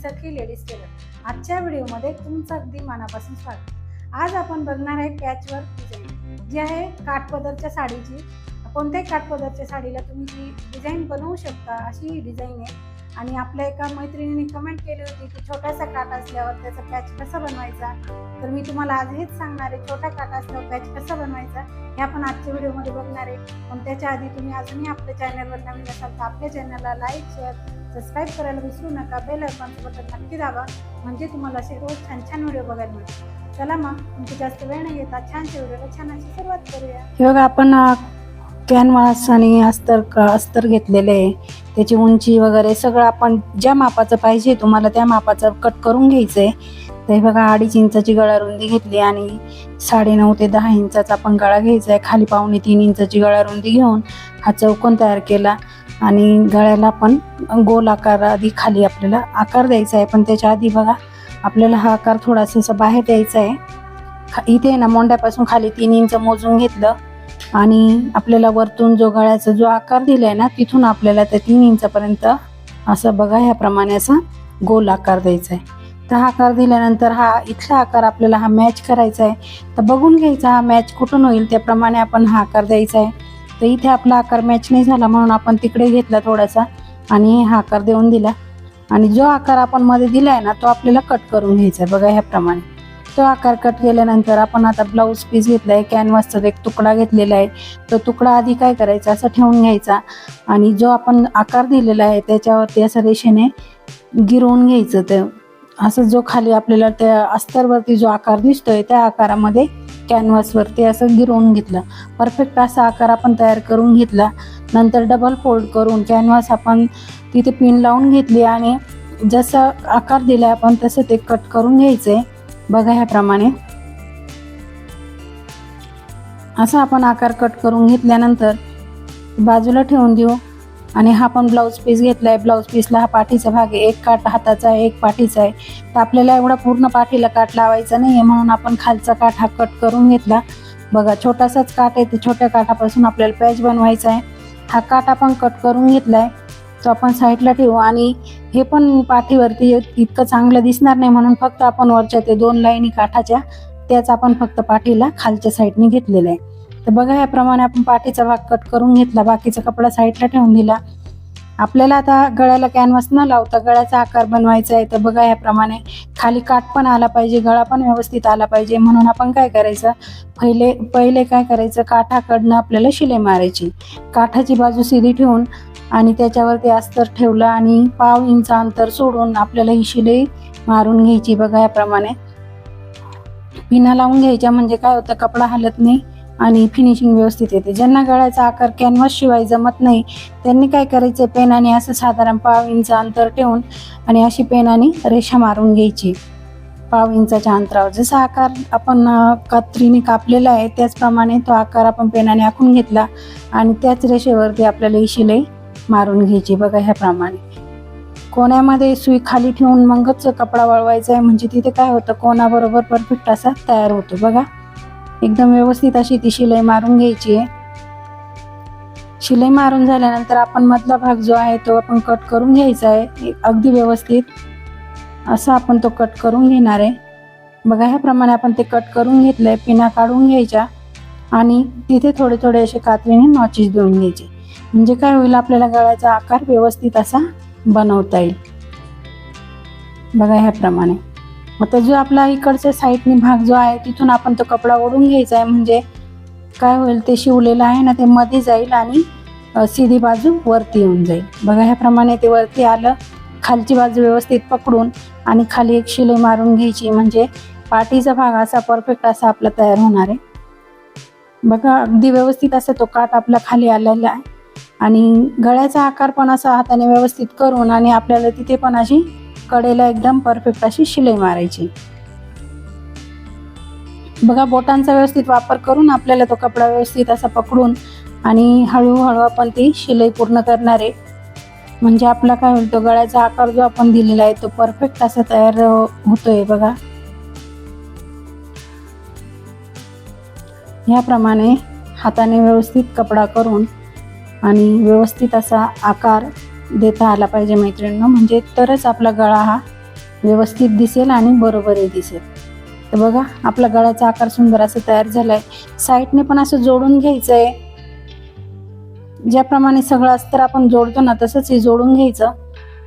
सखी ladies tailor आजच्या व्हिडिओमध्ये तुमचं अगदी मनापासून स्वागत. आज आपण बघणार आहे कॅचवर डिझाईन जी आहे काठपदरच्या साडीची. कोणत्याही काठपदरच्या साडीला तुम्ही जी डिझाईन बनवू शकता अशी ही डिझाईन आहे. आणि आपल्या एका मैत्रिणीने कमेंट केली होती की छोटासा काठ असल्यावर त्याचा पॅच कसा बनवायचा? तर मी तुम्हाला आज हेच सांगणार आहे छोटा काठ असल्यावर पॅच कसा बनवायचा? हे आपण आजच्या व्हिडिओमध्ये बघणार आहे. पण त्याच्या आधी तुम्ही अजूनही आपल्या चॅनलवर नवीन असाल तर आपल्या चॅनलला लाईक शेअर सबस्क्राईब करायला विसरू नका. बेल आयकॉनचं बटन नक्की दाबा. म्हणजे तुम्हाला असे रोज छान छान व्हिडिओ बघायला मिळतील. चला मग तुमची जास्त वेळ नाही घेता छानशा व्हिडिओला छान अशी सुरुवात करूया. हे बघा आपण कॅनवासाने आणि अस्तर अस्तर घेतलेले आहे. त्याची उंची वगैरे सगळं आपण ज्या मापाचं पाहिजे तुम्हाला त्या मापाचं कट करून घ्यायचं आहे ते बघा अडीच इंचाची गळा रुंदी घेतली आणि साडेनऊ ते दहा इंचाचा आपण गळा घ्यायचा आहे खाली पावणे तीन इंचाची गळा रुंदी घेऊन हा चौकोन तयार केला आणि गळ्याला आपण गोल आकार आधी खाली आपल्याला आकार द्यायचा आहे पण त्याच्या आधी बघा आपल्याला हा आकार थोडासा बाहेर द्यायचा आहे खा- इथे ना मोंड्यापासून खाली तीन इंच मोजून घेतलं. आणि आपल्याला वरतून जो गळ्याचा जो आकार दिलाय ना तिथून आपल्याला त्या तीन इंचापर्यंत असं बघा ह्याप्रमाणे असा गोल आकार द्यायचा आहे. तर हा आकार दिल्यानंतर हा इथला आकार आपल्याला हा मॅच करायचा आहे. तर बघून घ्यायचा हा मॅच कुठून होईल त्याप्रमाणे आपण हा आकार द्यायचा आहे. तर इथे आपला आकार मॅच नाही झाला म्हणून आपण तिकडे घेतला थोडासा आणि हा आकार देऊन दिला. आणि जो आकार आपण मध्ये दिला आहे ना तो आपल्याला कट करून घ्यायचा आहे. बघा ह्याप्रमाणे. तो आकार कट केल्यानंतर आपण आता ब्लाऊज पीस घेतलाय कॅनव्हासचा एक तुकडा घेतलेला आहे. तो तुकडा आधी काय करायचा? असं ठेवून घ्यायचा आणि जो आपण आकार दिलेला आहे त्याच्यावरती असं रेषेने गिरवून घ्यायचं ते. असं जो खाली आपल्याला त्या अस्तरवरती जो आकार दिसतोय त्या आकारामध्ये कॅनव्हासवरती असं गिरवून घेतलं. परफेक्ट असा आकार आपण तयार करून घेतला. नंतर डबल फोल्ड करून कॅनव्हास आपण तिथे पिन लावून घेतली आणि जसा आकार दिला आपण तसं ते कट करून घ्यायचं आहे बघा ह्याप्रमाणे. असा आपण आकार कट करून घेतल्यानंतर बाजूला ठेवून देऊ. आणि हा पण ब्लाऊज पीस घेतलाय. ब्लाऊज पीसला हा पाठीचा भाग आहे. एक काठ हाताचा आहे एक पाठीचा आहे. तर आपल्याला एवढा पूर्ण पाठीला काठ लावायचा नाही आहे म्हणून आपण खालचा काठ हा कट करून घेतला. बघा छोटासाच काठ आहे. ते छोट्या काठापासून आपल्याला पॅच बनवायचा आहे. हा काठ आपण कट करून घेतलाय. तो आपण साईडला ठेवू. आणि हे पण पाठीवरती इतकं चांगलं दिसणार नाही म्हणून फक्त आपण वरच्या ते दोन लाईनी काठाच्या त्याच आपण फक्त पाठीला खालच्या साईडने घेतलेलं आहे तर बघा याप्रमाणे आपण पाठीचा भाग कट करून घेतला बाकीचा कपडा साईडला ठेवून दिला. आपल्याला आता गळ्याला कॅनव्हास न लावता गळ्याचा आकार बनवायचा आहे. तर बघा याप्रमाणे खाली काठ पण आला पाहिजे गळा पण व्यवस्थित आला पाहिजे. म्हणून आपण काय करायचं? पहिले पहिले काय करायचं? काठाकडनं आपल्याला शिलाई मारायची. काठाची बाजू सिधी ठेवून आणि त्याच्यावरती अस्तर ठेवलं आणि पाव इंच अंतर सोडून आपल्याला ही शिलाई मारून घ्यायची बघा याप्रमाणे. पिना लावून घ्यायच्या म्हणजे काय होतं कपडा हलत नाही आणि फिनिशिंग व्यवस्थित येते. ज्यांना गळ्याचा आकार कॅनव्हास शिवाय जमत नाही त्यांनी काय करायचं पेनाने असं साधारण पाव इंच अंतर ठेवून आणि अशी पेनाने रेषा मारून घ्यायची. पाव इंचाच्या अंतरावर. जसा आकार आपण कात्रीने कापलेला आहे त्याचप्रमाणे तो आकार आपण पेनाने आखून घेतला आणि त्याच रेषेवरती आपल्याला ही शिलाई मारून घ्यायची बघा ह्याप्रमाणे कोण्यामध्ये सुई खाली ठेवून मगच कपडा वळवायचा आहे म्हणजे तिथे काय होतं कोणाबरोबर परफेक्ट असा तयार होतो बघा. एकदम व्यवस्थित अशी ती शिलाई मारून घ्यायची आहे. शिलाई मारून झाल्यानंतर आपण मधला भाग जो आहे तो आपण कट करून घ्यायचा आहे अगदी व्यवस्थित. असा आपण तो कट करून घेणार आहे. बघा ह्याप्रमाणे आपण ते कट करून घेतलंय पिना काढून घ्यायच्या आणि तिथे थोडे थोडे असे कात्रीने नॉचेस देऊन घ्यायचे. म्हणजे काय होईल आपल्याला गळ्याचा आकार व्यवस्थित असा बनवता येईल. बघा ह्याप्रमाणे. आता जो आपला इकडच्या साईडने भाग जो आहे तिथून आपण तो कपडा ओढून घ्यायचा आहे. म्हणजे काय होईल ते शिवलेलं आहे ना ते मध्ये जाईल आणि सीधी बाजू वरती येऊन जाईल. बघा ह्याप्रमाणे ते वरती आलं खालची बाजू व्यवस्थित पकडून आणि खाली एक शिलाई मारून घ्यायची. म्हणजे पाठीचा भाग असा परफेक्ट असा आपला तयार होणार आहे. बघा अगदी व्यवस्थित असा तो काठ आपला खाली आलेला आहे. आणि गळ्याचा आकार पण असा हाताने व्यवस्थित करून आणि आपल्याला तिथे पण अशी कडेला एकदम परफेक्ट अशी शिलाई मारायची. बघा बोटांचा व्यवस्थित वापर करून आपल्याला तो कपडा व्यवस्थित असा पकडून आणि हळूहळू आपण ती शिलाई पूर्ण करणार आहे. म्हणजे आपला काय होईल तो गळ्याचा आकार जो आपण दिलेला आहे तो परफेक्ट असा तयार होतोय बघा. ह्याप्रमाणे हाताने व्यवस्थित कपडा करून आणि व्यवस्थित असा आकार देता आला पाहिजे मैत्रिणींना. म्हणजे तरच आपला गळा हा व्यवस्थित दिसेल आणि बरोबरही दिसेल. तर बघा आपला गळ्याचा आकार सुंदर असं तयार झालाय. साईडने पण असं जोडून घ्यायचं आहे ज्याप्रमाणे सगळं अस्तर आपण जोडतो ना तसंच हे जोडून घ्यायचं.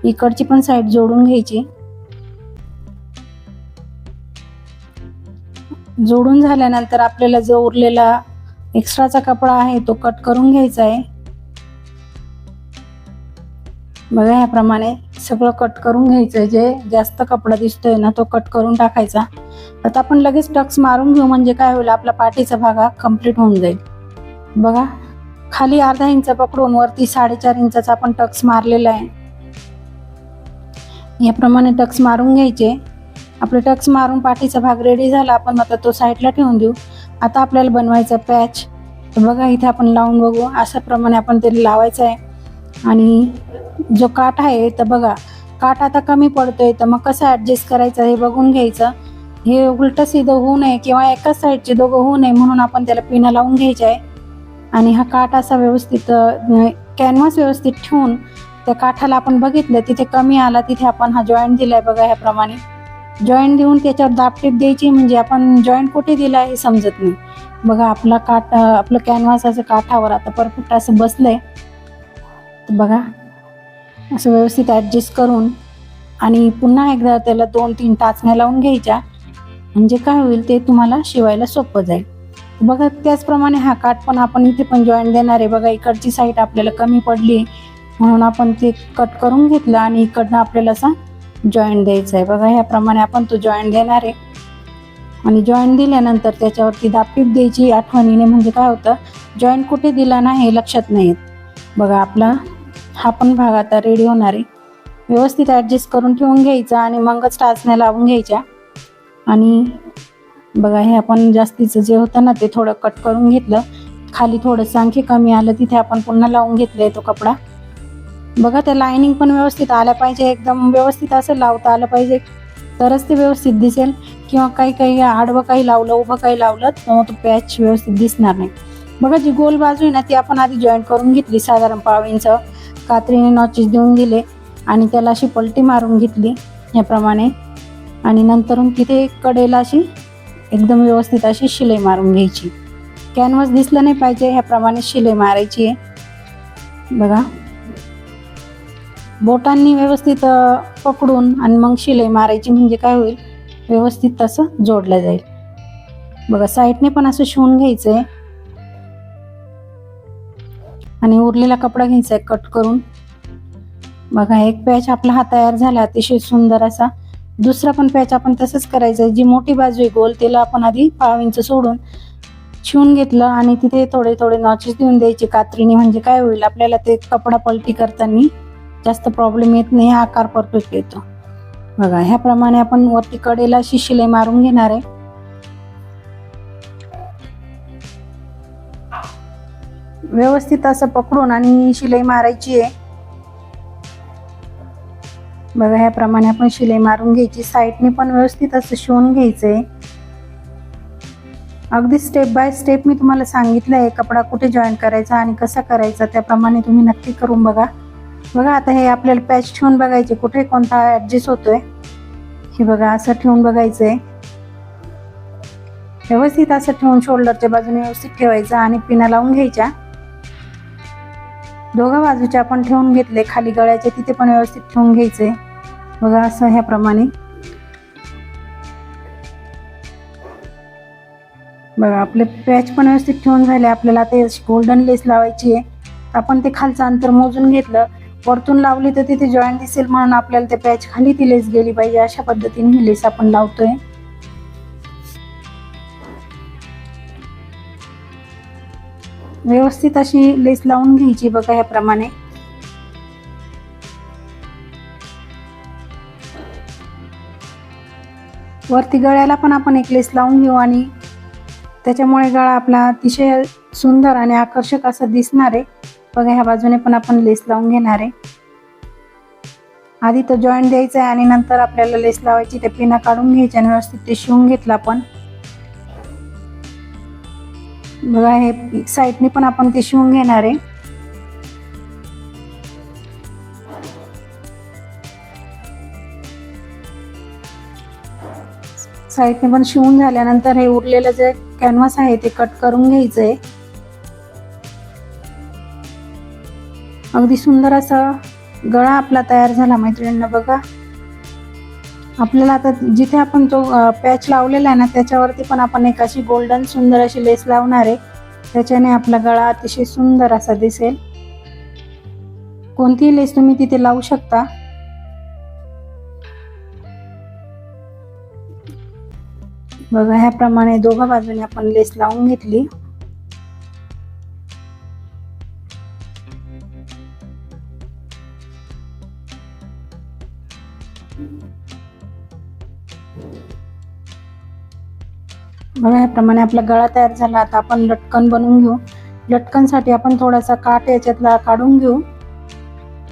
इकडची पण साईड जोडून घ्यायची. जोडून झाल्यानंतर आपल्याला जो उरलेला एक्स्ट्राचा कपडा आहे तो कट करून घ्यायचा आहे. बघा याप्रमाणे सगळं कट करून घ्यायचं. जे जास्त कपडा दिसतोय ना तो कट करून टाकायचा. आता आपण लगेच टक्स मारून घेऊ म्हणजे काय होईल? आपला पाठीचा भाग हा कंप्लीट होऊन जाईल. बघा खाली अर्धा इंच पकडून वरती साडेचार इंचाचा आपण टक्स मारलेला आहे. याप्रमाणे टक्स मारून घ्यायचे. आपले टक्स मारून पाठीचा भाग रेडी झाला आपण आता तो साईडला ठेवून देऊ. आता आपल्याला बनवायचा पॅच बघा इथे आपण लावून बघू. अशा प्रमाणे आपण ते लावायचं आहे. आणि जो काठ आहे तर बघा काठ आता कमी पडतोय तर मग कसं ॲडजस्ट करायचं हे बघून घ्यायचं. हे उलटं सिधं होऊ नये किंवा एकाच साईडचे दोघं होऊ नये म्हणून आपण त्याला पिनं लावून घ्यायचे आहे. आणि हा काठ असा व्यवस्थित कॅनव्हास व्यवस्थित ठेवून त्या काठाला आपण बघितलं तिथे कमी आला तिथे आपण हा जॉईंट दिलाय बघा ह्याप्रमाणे. जॉईंट देऊन त्याच्यावर दाबटीप द्यायची म्हणजे आपण जॉईंट कुठे दिला हे समजत नाही. बघा आपला काठ आपलं कॅनव्हास असं काठावर आता परफेक्ट असं बसलंय. आहे बघा. असं व्यवस्थित ॲडजस्ट करून आणि पुन्हा एकदा त्याला दोन तीन टाचण्या लावून घ्यायच्या. म्हणजे काय होईल ते तुम्हाला शिवायला सोपं जाईल. बघा त्याचप्रमाणे हा काठ पण आपण इथे पण जॉईंट देणार आहे. बघा इकडची साईड आपल्याला कमी पडली म्हणून आपण ते कट करून घेतलं आणि इकडनं आपल्याला असा जॉईंट द्यायचा आहे. बघा ह्याप्रमाणे आपण तो जॉईंट देणार आहे. आणि जॉईंट दिल्यानंतर त्याच्यावरती दापीप द्यायची आठवणीने. म्हणजे काय होतं जॉईंट कुठे दिला नाही हे लक्षात नाही येत. बघा आपला हा पण भाग आता रेडी होणार आहे. व्यवस्थित ॲडजस्ट करून ठेवून घ्यायचा आणि मगच टाचण्या लावून घ्यायच्या. आणि बघा हे आपण जास्तीचं जे होतं ना ते थोडं कट करून घेतलं. खाली थोडंसं आणखी कमी आलं तिथे आपण पुन्हा लावून घेतलंय तो कपडा. बघा त्या लायनिंग पण व्यवस्थित आल्या पाहिजे. एकदम व्यवस्थित असं लावता आलं पाहिजे. तरच ते व्यवस्थित दिसेल. किंवा काही काही आडवं काही लावलं उभं काही लावलं तर मग तो पॅच व्यवस्थित दिसणार नाही. बघा जी गोल बाजू आहे ना ती आपण आधी जॉईंट करून घेतली साधारण पाव इंच कात्रीने नॉचेस देऊन दिले आणि त्याला अशी पलटी मारून घेतली याप्रमाणे. आणि नंतरून तिथे कडेला अशी एकदम व्यवस्थित अशी शिलाई मारून घ्यायची. कॅनव्हास दिसलं नाही पाहिजे ह्याप्रमाणे शिलाई मारायची आहे. बघा. बोटांनी व्यवस्थित पकडून आणि मग शिलाई मारायची म्हणजे काय होईल? व्यवस्थित तसं जोडलं जाईल. बघा साईडने पण असं शिवून घ्यायचं आहे आणि उरलेला कपडा घ्यायचा आहे कट करून. बघा एक पॅच आपला हा तयार झाला अतिशय सुंदर असा. दुसरा पण पॅच आपण तसंच करायचं आहे जी मोठी बाजू आहे गोल तिला आपण आधी पाव इंच सोडून शिवून घेतलं आणि तिथे थोडे थोडे नॉचेस देऊन द्यायचे. कात्रीने म्हणजे काय होईल आपल्याला ते कपडा पलटी करताना जास्त प्रॉब्लेम येत नाही आकार परफेक्ट येतो. बघा ह्याप्रमाणे आपण वरती कडेला अशी शिलाई मारून घेणार आहे. व्यवस्थित असं पकडून आणि शिलाई मारायची आहे. बघा ह्याप्रमाणे आपण शिलाई मारून घ्यायची. साईडने पण व्यवस्थित असं शिवून घ्यायचंय. अगदी स्टेप बाय स्टेप मी तुम्हाला सांगितलं आहे कपडा कुठे जॉईन करायचा आणि कसा करायचा त्याप्रमाणे तुम्ही नक्की करून बघा. बघा आता हे आपल्याला पॅच ठेवून बघायचे. कुठे कोणता ॲडजस्ट होतोय? हे बघा असं ठेवून बघायचंय. व्यवस्थित असं ठेवून शोल्डरच्या बाजूने व्यवस्थित ठेवायचं आणि पिना लावून घ्यायच्या. दोघं बाजूच्या आपण ठेवून घेतले खाली गळ्याचे तिथे पण व्यवस्थित ठेवून घ्यायचे. बघा असं ह्याप्रमाणे बघा आपले पॅच पण व्यवस्थित ठेवून झाले. आपल्याला ते गोल्डन लेस लावायची आहे. आपण ते खालचं अंतर मोजून घेतलं. वरतून लावली तर तिथे जॉईंट दिसेल म्हणून आपल्याला ते पॅच खाली ती लेस गेली पाहिजे. अशा पद्धतीने ही लेस आपण लावतोय. व्यवस्थित अशी लेस लावून घ्यायची बघा ह्याप्रमाणे. वरती गळ्याला पण आपण एक लेस लावून घेऊ आणि त्याच्यामुळे गळा आपला अतिशय सुंदर आणि आकर्षक असा दिसणार आहे. बघा ह्या बाजूने पण आपण लेस लावून घेणार आहे. आधी तो जॉईंट द्यायचा आहे आणि नंतर आपल्याला लेस लावायची ते पिना काढून घ्यायची आणि व्यवस्थित ते शिवून घेतलं आपण. बघा हे साईडने पण आपण ते शिवून घेणार आहे. साईडने पण शिवून झाल्यानंतर हे उरलेलं जे कॅनव्हास आहे ते कट करून घ्यायचंय. अगदी सुंदर असा गळा आपला तयार झाला मैत्रिणींना बघा. आपल्याला आता जिथे आपण तो पॅच लावलेला आहे ना त्याच्यावरती पण आपण एक अशी गोल्डन सुंदर अशी लेस लावणार आहे. त्याच्याने आपला गळा अतिशय सुंदर असा दिसेल. कोणतीही लेस तुम्ही तिथे लावू शकता. बघा ह्याप्रमाणे दोघा बाजूने आपण लेस लावून घेतली. बघा याप्रमाणे आपला गळा तयार झाला. आता आपण लटकन बनवून घेऊ. लटकनसाठी आपण थोडासा काट याच्यातला काढून घेऊ.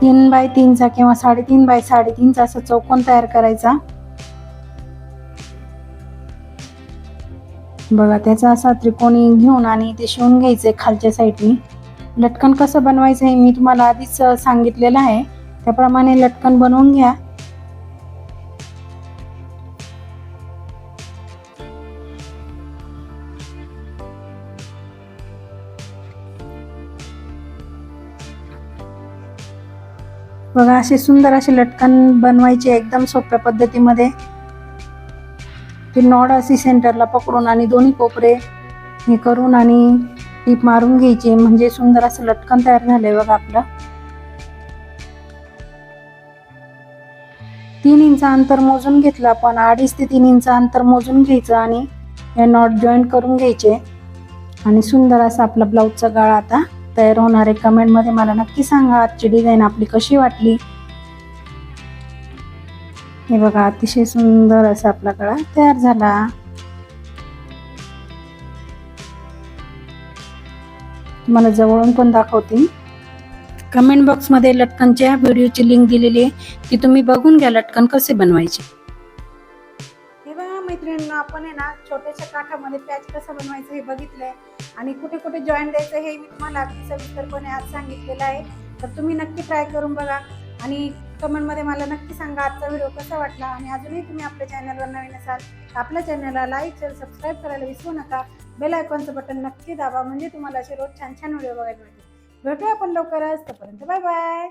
तीन बाय तीनचा किंवा साडेतीन बाय साडेतीनचा असा चौकोन तयार करायचा. बघा त्याचा असा त्रिकोणी घेऊन आणि ते शिवून घ्यायचे खालच्या साईडनी. लटकन कसं बनवायचं हे मी तुम्हाला आधीच सांगितलेलं आहे. त्याप्रमाणे लटकन बनवून घ्या. बघा असे सुंदर असे लटकन बनवायचे एकदम सोप्या पद्धतीमध्ये. ती नॉड अशी सेंटरला पकडून आणि दोन्ही कोपरे हे करून आणि टीप मारून घ्यायची. म्हणजे सुंदर असं लटकन तयार झालंय बघा आपलं. तीन इंच अंतर मोजून घेतलं आपण. अडीच ते तीन इंच अंतर मोजून घ्यायचं आणि हे नॉट जॉईंट करून घ्यायचे. आणि सुंदर असा आपला ब्लाऊजचा गाळा आता तयार होणार आहे. कमेंटमध्ये मला नक्की सांगा आजची डिझाईन आपली कशी वाटली? हे बघा अतिशय सुंदर असा आपला गळा तयार झाला. तुम्हाला जवळून पण दाखवते. कमेंट बॉक्समध्ये लटकनच्या व्हिडिओची लिंक दिलेली आहे. ती तुम्ही बघून घ्या लटकन कसे बनवायचे. मैत्रिणींना आपण आहे ना छोट्याशा काठामध्ये पॅच कसं बनवायचं हे बघितलंय. आणि कुठे कुठे जॉईन द्यायचं हे मी तुम्हाला अगदी सविस्तरपणे आज सांगितलेलं आहे. तर तुम्ही नक्की ट्राय करून बघा. आणि कमेंटमध्ये मला नक्की सांगा आजचा व्हिडिओ कसा वाटला. आणि अजूनही तुम्ही आपल्या चॅनलवर नवीन असाल तर आपल्या चॅनलला लाईक शेअर सबस्क्राईब करायला विसरू नका. बेल आयकॉनचं बटन नक्की दाबा म्हणजे तुम्हाला असे रोज छान छान व्हिडिओ बघायला मिळतील. भेटूया आपण लवकरच. तोपर्यंत बाय बाय